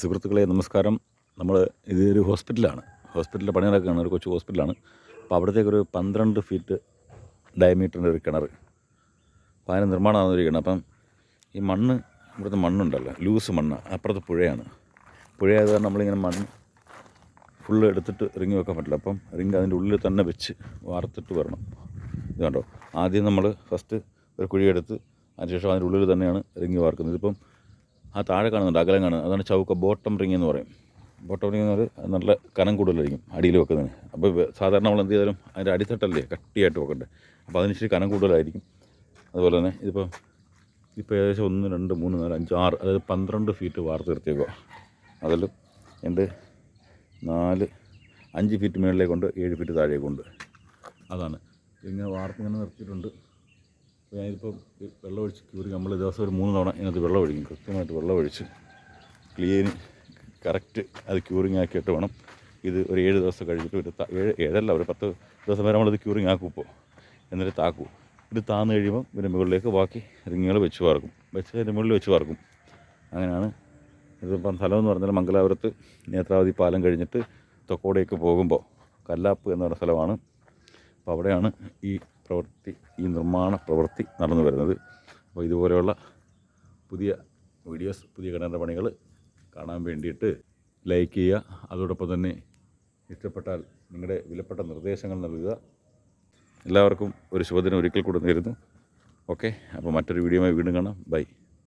സുഹൃത്തുക്കളെ നമസ്കാരം. നമ്മൾ ഇതൊരു ഹോസ്പിറ്റലാണ്. ഹോസ്പിറ്റലിൽ പണി നടക്കുകയാണ്. ഒരു കൊച്ചു ഹോസ്പിറ്റലാണ്. അപ്പോൾ അവിടത്തേക്കൊരു പന്ത്രണ്ട് ഫീറ്റ് ഡയമീറ്ററിന്റെ ഒരു കിണർ അപ്പോൾ അതിന് നിർമ്മാണമാണ് ഒരു കിണർ അപ്പം ഈ മണ്ണ് ഇവിടുത്തെ മണ്ണുണ്ടല്ലോ. ലൂസ് മണ്ണ്. അപ്പുറത്ത് പുഴയാണ്. പുഴയായത് കാരണം നമ്മളിങ്ങനെ മണ്ണ് ഫുള്ള് എടുത്തിട്ട് റിങ് വെക്കാൻ പറ്റില്ല. അപ്പം റിങ് അതിന്റെ ഉള്ളിൽ തന്നെ വെച്ച് വാർത്തിട്ട് വരണം. ഇത് കണ്ടോ? ആദ്യം നമ്മൾ ഫസ്റ്റ് ഒരു കുഴിയെടുത്ത് അതിനുശേഷം അതിന്റെ ഉള്ളിൽ തന്നെയാണ് റിങ് വാർക്കുന്നത്. ഇതിപ്പം ആ താഴെ കാണുന്നുണ്ട് അകലം കാണുന്നത്. അതാണ് ചൗക്ക ബോട്ടം റിങ് എന്ന് പറയും. ബോട്ടം റിങ് എന്ന് പറയുന്നത് നല്ല കനം കൂടുതലായിരിക്കും അടിയിൽ വെക്കുന്നതിന്. അപ്പോൾ സാധാരണ നമ്മൾ എന്ത് ചെയ്താലും അതിന്റെ അടിത്തട്ടല്ലേ കട്ടിയായിട്ട് വെക്കണ്ടേ. അപ്പോൾ അതിന് ഇച്ചിരി കനം കൂടുതലായിരിക്കും. അതുപോലെ തന്നെ ഇതിപ്പോൾ ഇപ്പോൾ ഏകദേശം ഒന്ന് രണ്ട് മൂന്ന് നാല് അഞ്ച് ആറ് അതായത് പന്ത്രണ്ട് ഫീറ്റ് വാർത്ത് നിർത്തിയേക്കുക അതിൽ എന്റെ നാല് അഞ്ച് ഫീറ്റ് മുകളിലേക്കുണ്ട് ഏഴ് ഫീറ്റ് താഴേക്കുണ്ട് അതാണ്. ഇങ്ങനെ വാർത്ത് ഇങ്ങനെ നിർത്തിയിട്ടുണ്ട്. ഞാനിപ്പോൾ വെള്ളമൊഴിച്ച് വെള്ളം ക്യൂറി നമ്മൾ ദിവസം ഒരു മൂന്ന് തവണ ഇതിനകത്ത് വെള്ളം ഒഴിക്കും കൃത്യമായിട്ട് വെള്ളം ഒഴിച്ച് ക്ലീൻ കറക്റ്റ് അത് ക്യൂറിങ് ആക്കിയിട്ട് വേണം. ഇത് ഒരു ഏഴ് ദിവസം കഴിഞ്ഞിട്ട് ഒരു ഏഴ് ഏഴല്ല ഒരു പത്ത് ദിവസം വരെ നമ്മളിത് ക്യൂറിങ് ആക്കും ഇപ്പോൾ. എന്നിട്ട് താക്കൂ. ഇത് താന്ന് കഴിയുമ്പോൾ ഇതിന്റെ മുകളിലേക്ക് ബാക്കി റിങ്ങുകൾ വെച്ച് വാർക്കും. വെച്ച് അതിന്റെ മുകളിൽ വെച്ച് വാർക്കും. അങ്ങനെയാണ് ഇതിപ്പം സ്ഥലം എന്ന് പറഞ്ഞാൽ മംഗലാപുരത്ത് നേത്രാവതി പാലം കഴിഞ്ഞിട്ട് തൊക്കോടേക്ക് പോകുമ്പോൾ കല്ലാപ്പ് എന്ന് പറയുന്ന സ്ഥലമാണ്. അപ്പോൾ അവിടെയാണ് ഈ പ്രവൃത്തി ഈ നിർമ്മാണ പ്രവൃത്തി നടന്നു വരുന്നത്. അപ്പോൾ ഇതുപോലെയുള്ള പുതിയ വീഡിയോസ് പുതിയ കിണറിന്റെ പണികൾ കാണാൻ വേണ്ടിയിട്ട് ലൈക്ക് ചെയ്യുക. അതോടൊപ്പം തന്നെ ഇഷ്ടപ്പെട്ടാൽ നിങ്ങളുടെ വിലപ്പെട്ട നിർദ്ദേശങ്ങൾ നൽകുക. എല്ലാവർക്കും ഒരു ശുഭദിനം. ഒരിക്കൽ കൂടെ നേരുന്നു. ഓക്കെ. അപ്പോൾ മറ്റൊരു വീഡിയോയുമായി വീണ്ടും കാണാം. ബൈ.